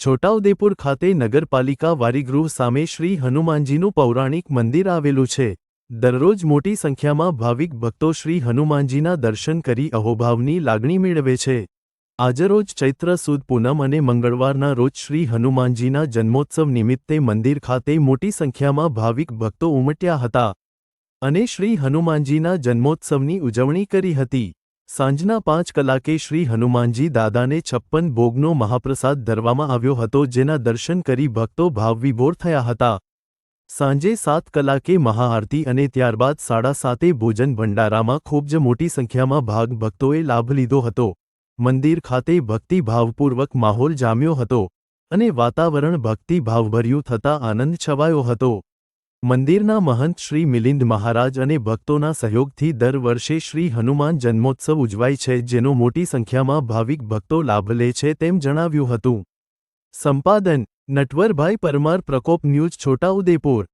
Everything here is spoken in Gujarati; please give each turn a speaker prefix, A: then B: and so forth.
A: છોટાઉદેપુર ખાતે નગરપાલિકા વારીગૃહ સામે શ્રી હનુમાનજીનું પૌરાણિક મંદિર આવેલું છે. દરરોજ મોટી સંખ્યામાં ભાવિક ભક્તો શ્રી હનુમાનજીના દર્શન કરી અહોભાવની લાગણી મેળવે છે. આજરોજ ચૈત્ર સુદ પૂનમ અને મંગળવારના રોજ શ્રી હનુમાનજીના જન્મોત્સવ નિમિત્તે મંદિર ખાતે મોટી સંખ્યામાં ભાવિક ભક્તો ઉમટ્યા હતા અને શ્રી હનુમાનજીના જન્મોત્સવની ઉજવણી કરી હતી. સાંજના પાંચ કલાકે શ્રી હનુમાનજી દાદાને છપ્પન ભોગનો મહાપ્રસાદ ધરવામાં આવ્યો હતો, જેના દર્શન કરી ભક્તો ભાવવિભોર થયા હતા. સાંજે સાત કલાકે મહાઆરતી અને ત્યારબાદ સાડા સાતે ભોજન ભંડારામાં ખૂબ જ મોટી સંખ્યામાં ભાગ ભક્તોએ લાભ લીધો હતો. મંદિર ખાતે ભક્તિભાવપૂર્વક માહોલ જામ્યો હતો અને વાતાવરણ ભક્તિભાવભર્યું થતા આનંદ છવાયો હતો. મંદિરના મહંત શ્રી મિલિંદ મહારાજ અને ભક્તોના સહયોગથી દર વર્ષે શ્રી હનુમાન જન્મોત્સવ ઉજવાય છે, જેનો મોટી સંખ્યામાં ભાવિક ભક્તો લાભ લે છે તેમ જણાવ્યું હતું. સંપાદન, નટવરભાઈ પરમાર પ્રકોપ ન્યૂઝ, છોટાઉદેપુર.